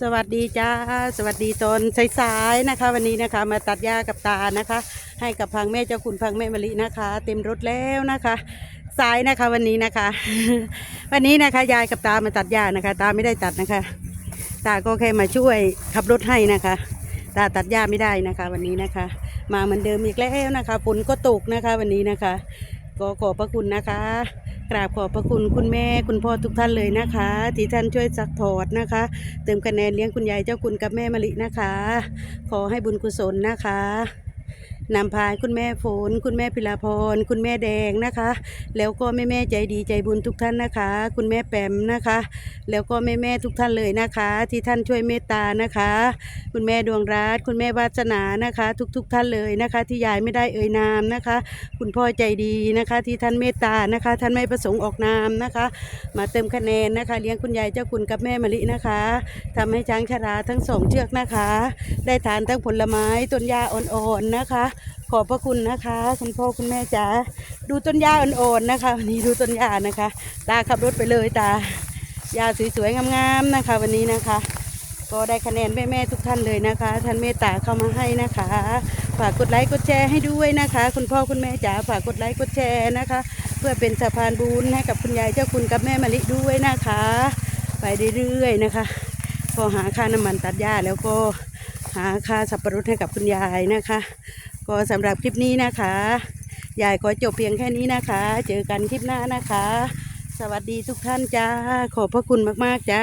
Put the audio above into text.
สวัสดีจ้า สวัสดีตอนสายๆนะคะ วันนี้นะคะมาตัดหญ้ากับตานะคะ ให้กับพังแม่เจ้าคุณพังแม่มะลินะคะ เต็มรถแล้วนะคะสายนะคะวันนี้นะคะ วันนี้นะคะยายกับตามาตัดหญ้านะคะ ตาไม่ได้ตัดนะคะ ตาก็แค่มาช่วยขับรถให้นะคะ ตาตัดหญ้าไม่ได้นะคะ วันนี้นะคะ มาเหมือนเดิมอีกแล้วนะคะฝนก็ตกนะคะ วันนี้นะคะ ก็ขอบพระคุณนะคะ กราบขอบพระคุณคุณแม่คุณพ่อทุกท่านเลยนะคะ ที่ท่านช่วยซักพอร์ตนะคะ เติมคะแนนเลี้ยงคุณยายเจ้าคุณกับแม่มะลินะคะ ขอให้บุญกุศลนะคะ นำพาคุณแม่ฝน คุณแม่พิลาพร คุณแม่แดงนะคะ แล้วก็แม่แม่ใจดีใจบุญทุกท่านนะคะ คุณแม่แปมนะคะ แล้วก็แม่แม่ทุกท่านเลยนะคะ ที่ท่านช่วยเมตตานะคะ คุณแม่ดวงรัตคุณแม่วาสนานะคะ ทุกๆทท่านเลยนะคะ ที่ยายไม่ได้เอ่ยนามนะคะ คุณพ่อใจดีนะคะ ที่ท่านเมตตานะคะ ท่านไม่ประสงค์ออกนามนะคะ มาเติมคะแนนนะคะ เลี้ยงคุณยายเจ้าคุณกับแม่มะลินะคะทำให้ช้างชราทั้งสองเชือกนะคะ ได้ทานทั้งผลไม้ต้นหญ้าอ่อนๆนะคะ ขอบพระคุณนะคะ คุณพ่อคุณแม่จ๋าดูต้นหญ้าอ่อนๆนะคะ วันนี้ดูต้นหญ้านะคะ ตาขับรถไปเลยตาหญ้าสวยๆงามๆนะคะ วันนี้นะคะ ก็ได้คะแนนแม่ๆทุกท่านเลยนะคะ ท่านเมตตาเข้ามาให้นะคะ ฝากกดไลค์กดแชร์ให้ด้วยนะคะ คุณพ่อคุณแม่จ๋าฝากกดไลค์กดแชร์นะคะ เพื่อเป็นสะพานบุญให้กับคุณยายเจ้าคุณกับแม่มะลิด้วยนะคะ ไปเรื่อยๆนะคะก็หาค่าน้ำมันตัดหญ้าแล้วก็ หาค่าสับปะรดให้กับคุณยายนะคะ ก็สำหรับคลิปนี้นะคะ ยายขอจบเพียงแค่นี้นะคะ เจอกันคลิปหน้านะคะ สวัสดีทุกท่านจ้า ขอบพระคุณมากๆจ้า